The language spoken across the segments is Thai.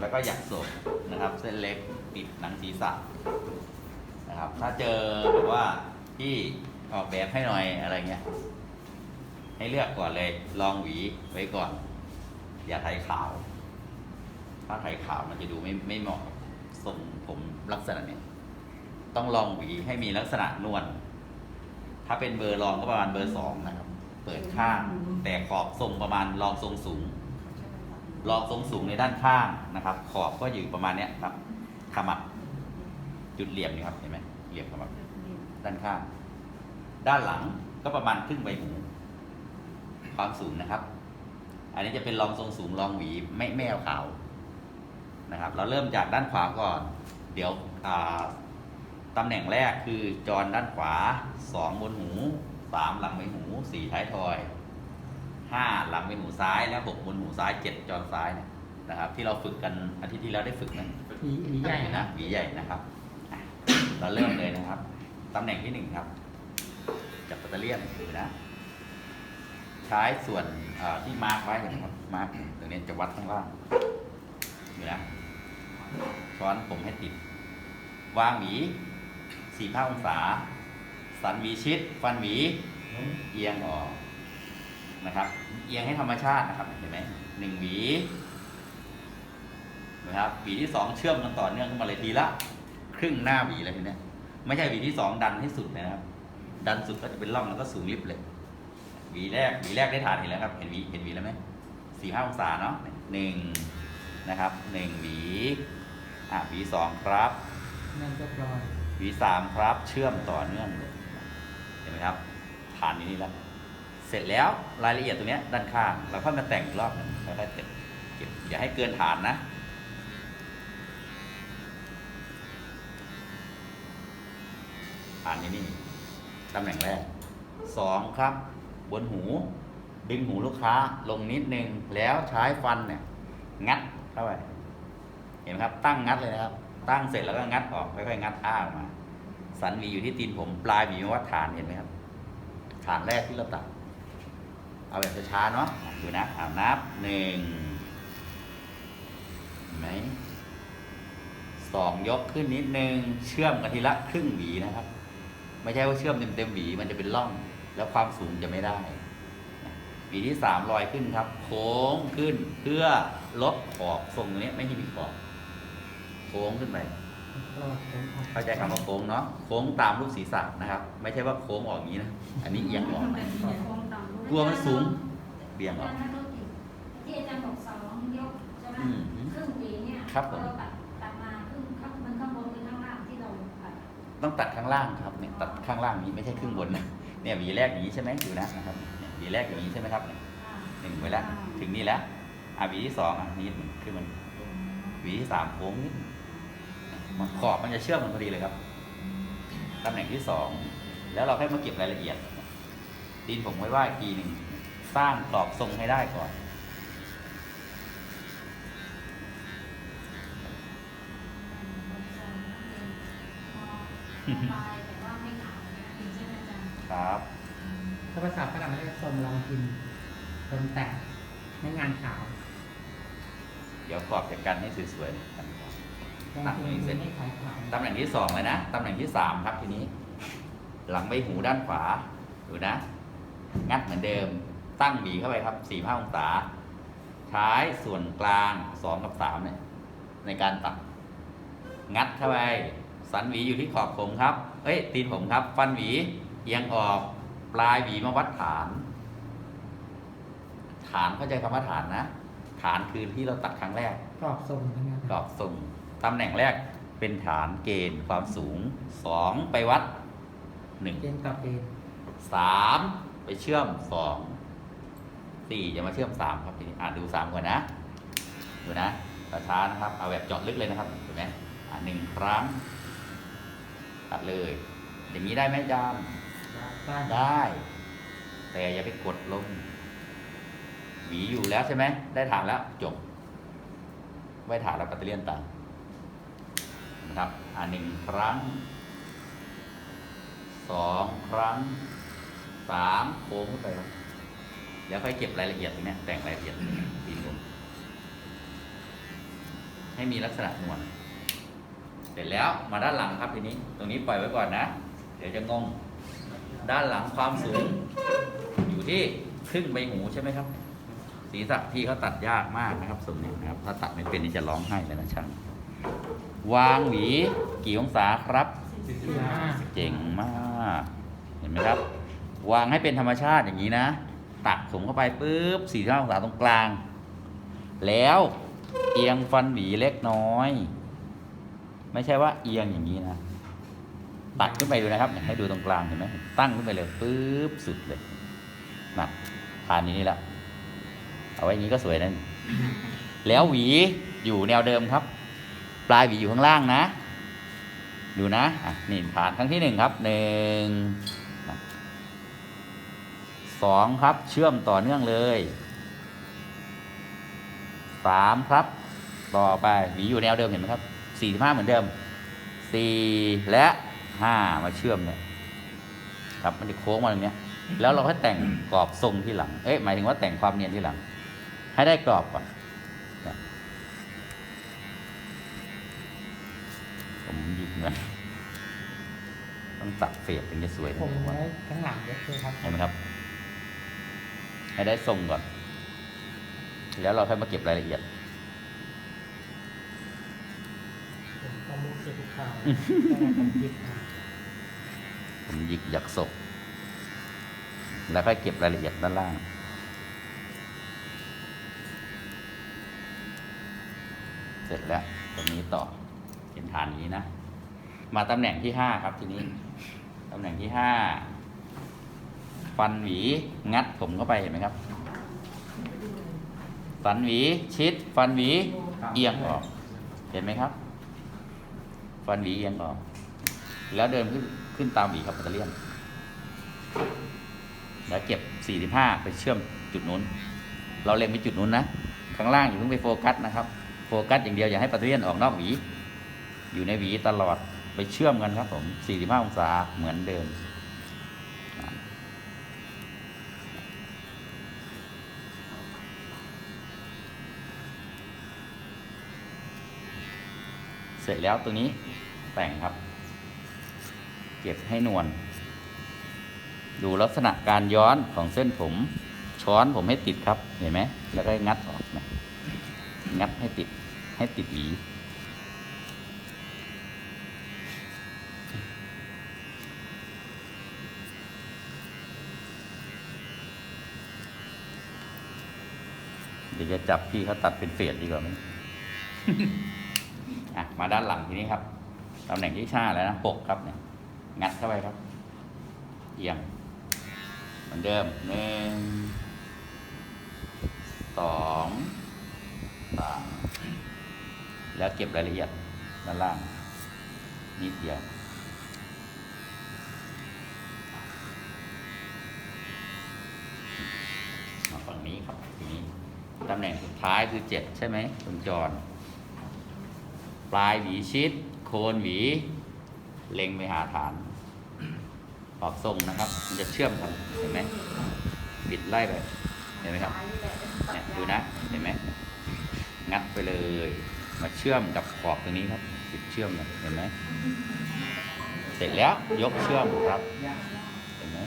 แล้วก็หยักศพนะครับ เส้นเล็กติดหนังศีรษะนะครับ ถ้าเจอแบบว่าที่ออกแบบให้หน่อยอะไรเงี้ย ให้เลือกก่อนเลย ลองหวีไว้ก่อน อย่าไถขาว ถ้าไถขาวมันจะดูไม่ไม่เหมาะกับทรงผมลักษณะเนี้ยต้องลองหวีให้มีลักษณะนวลถ้าเป็นเบอร์รองก็ประมาณเบอร์สองนะครับ เปิดข้างแต่ขอบทรงประมาณรองทรงสูง รองทรงสูงในด้านข้างนะครับ ขอบก็อยู่ประมาณเนี้ยครับขมับจุดเหลี่ยมนี่ครับเห็นไหมเหลี่ยมขมับด้านข้าง ด้านหลังก็ประมาณครึ่งใบหูความสูงนะครับ อันนี้จะเป็นรองทรงสูงรองหวีไม่ไม่เอาขาวนะครับ เราเริ่มจากด้านขวาก่อน เดี๋ยวตำแหน่งแรกคือจรด้านขวาสองบนหูสามหลังใบหูสี่ท้ายทอย ห้าหลังใบหูซ้ายและหกบนหูซ้ายเจ็ดจรซ้ายเนี่ยนะครับ ที่เราฝึกกันอาทิตย์ที่แล้วได้ฝึกนะหวีหวีใหญ่นะนะหวีใหญ่นะครับอะเราเริ่มเลยนะครับตำแหน่งที่หนึ่งครับจับปัตเตอร์เลียนดูนะ ใช้ส่วนอ่าที่มาร์กไว้เห็นไหมครับมาร์กตรงนี้จะวัดข้างล่างดูนะช้อนผมให้ติด วางหวีสี่ห้าองศา สันหวีชิด ฟันหวี เอียงออก นะครับเอียงให้ธรรมชาตินะครับเห็นไหมหนึ่งหวีนะครับหวีที่สองเชื่อมกันต่อเนื่องขึ้นมาเลยทีละ ครึ่งหน้าหวีเลยทีเนี้ยไม่ใช่หวีที่สองดันให้สุดเลยนะครับ ดันสุดก็จะเป็นร่องแล้วก็สูงลิบเลยหวีแรกหวีแรกได้ฐานเห็นแล้วครับ เห็นหวีเห็นหวีแล้วไหมสี่ห้าองศาเนาะหนึ่งนะครับหนึ่งหวีอะหวีสองครับนั่นเรียบร้อยหวีสามครับ เชื่อมต่อเนื่องเลยเห็นไหมครับ ฐานอยู่นี่แล้ว เสร็จแล้วรายละเอียดตรงนี้ด้านข้างเราค่อยมาแต่งอีกรอบนึงค่อยๆเก็บเก็บอย่าให้เกินฐานนะฐานอยู่นี่ตำแหน่งแรกสองครับ บนหู ดึงหูลูกค้าลงนิดนึงแล้วใช้ฟันเนี่ย งัดเข้าไปเห็นไหมครับ ตั้งงัดเลยนะครับ ตั้งเสร็จแล้วก็งัดออกค่อยๆงัดอ้าออกมา สันหวีอยู่ที่ตีนผมปลายหวีวัดฐานเห็นไหมครับฐานแรกที่เราตัด เอาแบบช้าๆเนาะอะดูนะอ่านับหนึ่งเห็นไหมสองยกขึ้นนิดนึง เชื่อมกันทีละครึ่งหวีนะครับ ไม่ใช่ว่าเชื่อมเต็มๆหวีมันจะเป็นร่อง แล้วความสูงจะไม่ได้หวีที่สามลอยขึ้นครับ โค้งขึ้นเพื่อลดขอบทรงนี้ไม่ให้มีขอบโค้งขึ้นไป เข้าใจคำว่าโค้งเนาะโค้งตามรูปศีรษะนะครับ ไม่ใช่ว่าโค้งออกอย่างนี้นะอันนี้เอียงออกนะกลัวมันสูงเบี่ยงออกที่อาจารย์บอกสองยกใช่ไหมอืมครึ่งหวีเนี่ยครับผมเราตัดตัดมาครึ่งข้างมันข้างบนหรือข้างล่างที่เราตัดต้องตัดข้างล่างครับเนี่ยตัดข้างล่างนี้ไม่ใช่ครึ่งบนนะเนี่ยหวีแรกอย่างนี้ใช่ไหมดูนะนะครับเนี่ยหวีแรกอย่างนี้ใช่ไหมครับเนี่ยอ่าหนึ่งไปแล้วถึงนี่แล้วอะหวีที่สองอะนี่มันขึ้นมันหวีที่สามโค้งนิดมัน ขอบมันจะเชื่อมมันพอดีเลยครับตำแหน่งที่สองแล้วเราให้มาเก็บรายละเอียด ดินผมไว้ว่าอีกทีหนึ่งสร้างกรอบทรงให้ได้ก่อนปลายแต่ว่าไม่ขาวนะใช่ไหมอาจารย์ครับถ้าภาษาฝรั่งเรียกทรงรองพิมพ์ทรงแต่งไม่งานขาว เดี๋ยวกรอบจัดการให้สวยๆกันรอง ตัดพิมให้พ์เสร็จไม่ขายขาวตำแหน่งที่สองเลยนะตำแหน่งที่สามครับทีนี้ หลังใบหูด้านขวาดูนะ งัดเหมือนเดิม ตั้งหวีเข้าไปครับสี่ห้าองศา ใช้ส่วนกลางสองกับสามเนี่ยในการตัด งัดเข้าไป สันหวีอยู่ที่ขอบผมครับ เอ้ย ตีนผมครับ ฟันหวีเอียงออกปลายหวีมาวัดฐาน ฐานเข้าใจคำว่าฐานนะ ฐานคือที่เราตัดครั้งแรกกรอบทรงทั้งนั้นกรอบทรง ตำแหน่งแรกเป็นฐานเกณฑ์ความสูงสองไปวัดหนึ่งเกณฑ์กรอบเกณฑ์สามไปเชื่อมสองสี่จะมาเชื่อมสามครับทีนี้อ่านดูสามก่อนนะ ดูนะช้าๆนะครับ เอาแบบเจาะลึกเลยนะครับเห็นไหมอ่าหนึ่งครั้ง ตัดเลย อย่างนี้ได้ไหมอาจารย์ ได้ได้ แต่อย่าไปกดลง หวีอยู่แล้วใช่ไหม ได้ฐานแล้วจบไว้ฐานแล้วปัตเตอร์เลียนต่าง นะครับ อ่าหนึ่งครั้งสองครั้งสามโค้งขึ้นไปครับเดี๋ยวค่อยเก็บรายละเอียดตรงนี้แต่งรายละเอียดตรงเนี้ยตีนผมให้มีลักษณะนวลเสร็จแล้วมาด้านหลังครับทีนี้ ตรงนี้ปล่อยไว้ก่อนนะ เดี๋ยวจะงง ด้านหลังความสูง อยู่ที่ครึ่งใบหูใช่ไหมครับ ศีรษะที่เขาตัดยากมากนะครับส่วนนี้นะครับ ถ้าตัดไม่เป็นนี่จะร้องไห้เลยนะช่าง วางหวีกี่องศาครับสี่ห้าเจ๋งมาก เห็นไหมครับ วางให้เป็นธรรมชาติอย่างนี้นะ ตักผมเข้าไปปุ๊บสี่ห้าองศาตรงกลาง แล้วเอียงฟันหวีเล็กน้อย ไม่ใช่ว่าเอียงอย่างนี้นะ ตัดขึ้นไปดูนะครับเนี่ยให้ดูตรงกลางเห็นไหมตั้งขึ้นไปเลยปุ๊บสุดเลยนะผ่านนี้นี่ละเอาไว้อย่างนี้ก็สวยนั่นแล้วหวีอยู่แนวเดิมครับ ปลายหวีอยู่ข้างล่างนะ ดูนะอะนี่ผ่านครั้งที่หนึ่งครับหนึ่งสองครับเชื่อมต่อเนื่องเลยสามครับ ต่อไปหวีอยู่แนวเดิมเห็นไหมครับสี่ห้าเหมือนเดิมสี่และห้ามาเชื่อมเนี่ยครับมันจะโค้งมาอย่างเนี้ยแล้วเราให้แต่งกรอบทรงที่หลัง เอ๊ะหมายถึงว่าแต่งความเนียนที่หลัง ให้ได้กรอบก่อนเนี่ยผมหยิบเงิน ต้องตัดเฟดถึงจะสวยผมไว้ข้างหลังเยอะเลยครับเห็นไหมครับ ให้ได้ทรงก่อน แล้วเราค่อยมาเก็บรายละเอียดผมก็มุกเก็บทุกคราวแต่ผมหยิบมาผมหยิกหยักศกแล้วค่อยเก็บรายละเอียดด้านล่างเสร็จแล้วตรงนี้ต่อเป็นฐานนี้นะ มาตำแหน่งที่ห้าครับ ทีนี้ตำแหน่งที่ห้าฟันหวีงัดผมเข้าไปเห็นไหมครับ ฟันหวีชิด ฟันหวีเอียงออก เห็นไหมครับ ฟันหวีเอียงออก แล้วเดินขึ้นขึ้นตามหวีครับปัตเตอร์เลียนแล้วเก็บ 45 ไปเชื่อมจุดนู้น เราเล็งไปจุดนู้นนะ ข้างล่างอย่าเพิ่งไปโฟกัสนะครับ โฟกัสอย่างเดียวอย่าให้ปัตเตอร์เลียนออกนอกหวี อยู่ในหวีตลอด ไปเชื่อมกันครับผม 45 องศาเหมือนเดิม เสร็จแล้วตัวนี้แต่งครับ เก็บให้นวล ดูลักษณะการย้อนของเส้นผม ช้อนผมให้ติดครับ เห็นไหม แล้วก็งัดออกนะงัดให้ติด ให้ติดหวี จะจับพี่เขาตัดเป็นเฟดดีกว่าไหมอะมาด้านหลังทีนี้ครับตำแหน่งที่ห้าแล้วนะหกครับเนี่ยงัดเข้าไปครับ เอียงเหมือนเดิมหนึ่งสองสามแล้วเก็บรายละเอียดด้านล่างนิดเดียว มาฝั่งนี้ครับทีนี้ ตำแหน่งสุดท้ายคือเจ็ดใช่ไหมคุณจร ปลายหวีชิด โคนหวี เล็งไปหาฐานออกทรงนะครับ มันจะเชื่อมกันเห็นไหมบิดไล่ไปเห็นไหมครับเนี่ยดูนะเห็นไหมงัดไปเลย มาเชื่อมกับขอบตรงนี้ครับบิดเชื่อมกันเห็นไหมเสร็จแล้วยกเชื่อมครับ เห็นไหม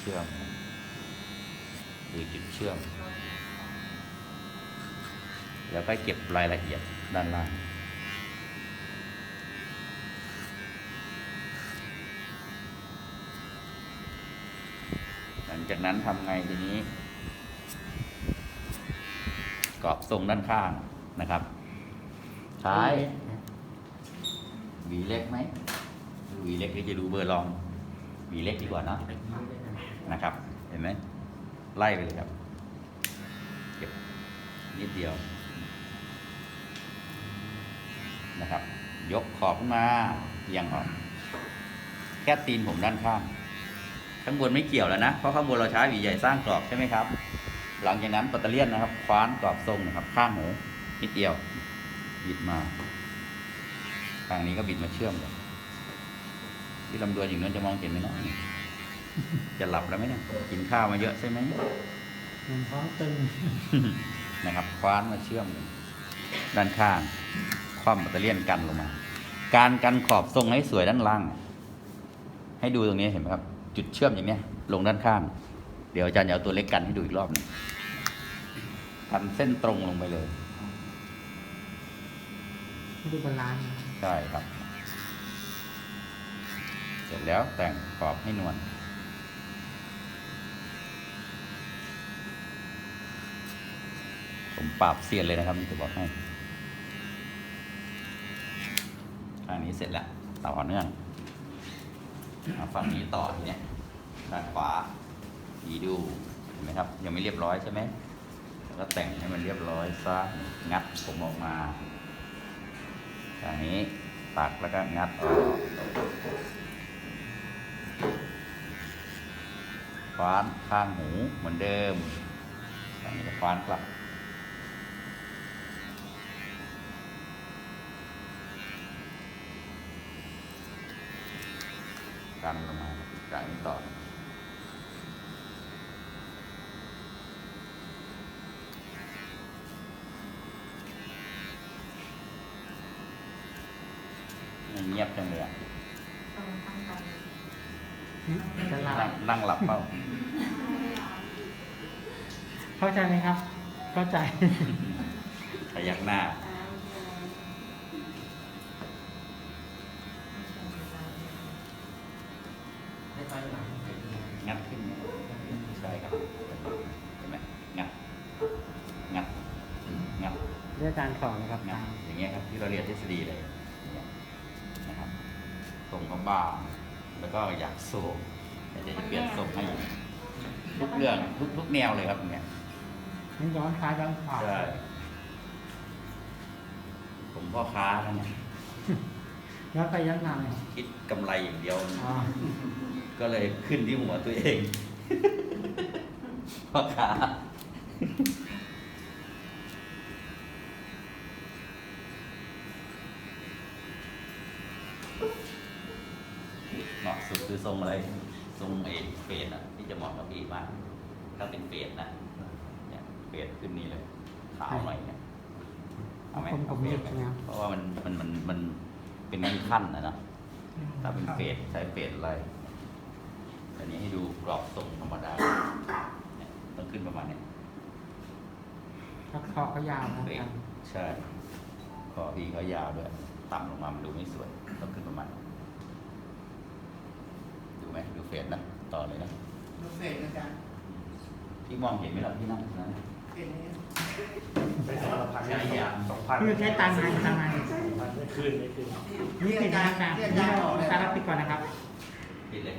เชื่อมดูจุดเชื่อม แล้วก็เก็บรายละเอียดด้านล่างหลังจากนั้นทำไงทีนี้กรอบทรงด้านข้างนะครับใช้หวีเล็กไหมหวีเล็กนี่จะดูเบอร์ลองหวีเล็กดีกว่าเนะนะครับ เห็นไหมไล่ไปเลยครับ เก็บนิดเดียว นะครับ ยกขอบขึ้นมาเอียงออก แค่ตีนผมด้านข้าง ข้างบนไม่เกี่ยวแล้วนะ เพราะข้างบนเราใช้หวีใหญ่สร้างกรอบใช่ไหมครับ หลังจากนั้นปัตเตอร์เลียนนะครับ คว้านกรอบทรงนะครับ ข้างหูนิดเดียว บิดมาข้างนี้ก็บิดมาเชื่อมกันที่ลำดวนอย่างนั้นจะมองเห็นไหมเนาะจะหลับแล้วไหมเนี่ย กินข้าวมาเยอะใช่ไหมมันท้องตึงนะครับ คว้านมาเชื่อมกันด้านข้าง คว่ำแบตเตอรี่ยนกันลงมา การกันขอบทรงให้สวยด้านล่าง ให้ดูตรงนี้เห็นไหมครับ จุดเชื่อมอย่างเนี้ยลงด้านข้าง เดี๋ยวอาจารย์จะเอาตัวเล็กกันให้ดูอีกรอบหนึงกันเส้นตรงลงไปเลยให้ดูบาลานซ์ใช่ครับ เสร็จแล้วแต่งขอบให้นวลผมปราบเซียนเลยนะครับนี่จะบอกให้ข้าง นี้เสร็จแล้ว ต่อเนื่องฝั่งนี้ต่อทีเนี้ยด้านขวาดีดูเห็นไหมครับ ยังไม่เรียบร้อยใช่ไหมแล้วก็แต่งให้มันเรียบร้อยซะงัดผมออกมาอย่างนี้ตักแล้วก็งัดออกคว้านข้างหูเหมือนเดิมอย่างนี้ก็คว้านกลับ กันลงมาจากนี้ต่อ เงียบจังเลยอะตรงทางตรงจะลานั่งนั่งหลับเปล่าเข้าใจไหมครับ เข้าใจพยักหน้า เรื่องการสอนนะครับงัดอย่างเงี้ยครับที่เราเรียนทฤษฎีเลยอย่างเงี้ยนะครับทรงก็บางแล้วก็อยากโซ่แต่จะเปลี่ยนทรงให้ทุกเรื่องทุกทุกแนวเลยครับอย่างเงี้ยมันย้อนซ้ายย้อนขวาใช่ผมพ่อค้าแล้วเนี่ยย้อนไปย้อนมาเลยคิดกำไรอย่างเดียว อ๋อก็เลยขึ้นที่หัวตัวเอง พ่อค้า เหมาะสุดคือทรงอะไร ทรงเอเฟดอะ ที่จะเหมาะกับพี่มากถ้าเป็นเฟดนะเนี่ยเฟดขึ้นนี่เลย ขาวหน่อยเนี่ยเอาไหมผมผมเอาเฟหยุดดไหมใช่ไหมครับเพราะว่ามันมันมันมันเป็นขั้นๆนะเนอะถ้าเป็นเฟดใช้เฟดอะไรอันนี้ให้ดูกรอบทรงธรรมดาเนี่ยต้องขึ้นประมาณเนี้ยแล้วคอก็ยาวนะเฟคดรับใช่คอพี่เขายาวด้วย ต่ำลงมามันดูไม่สวยต้องขึ้นประมาณนี้ดูไหมดูเฟดนะต่อเลยนะลูกเสกอาจารย์พี่มองเห็นไหมล่ะพี่นั่งตรงนั้นเป็นอย่างนี้ไปสองพันใช้ยางสองพันคือใช้ตังค์ไหมตังค์ไหมไม่คืนไม่คืนนี่ปิดนะครับอาจารย์ที่อานี่จารย์เราบอกเลยอาจารย์รับปิดก่อนนะครับปิดเลย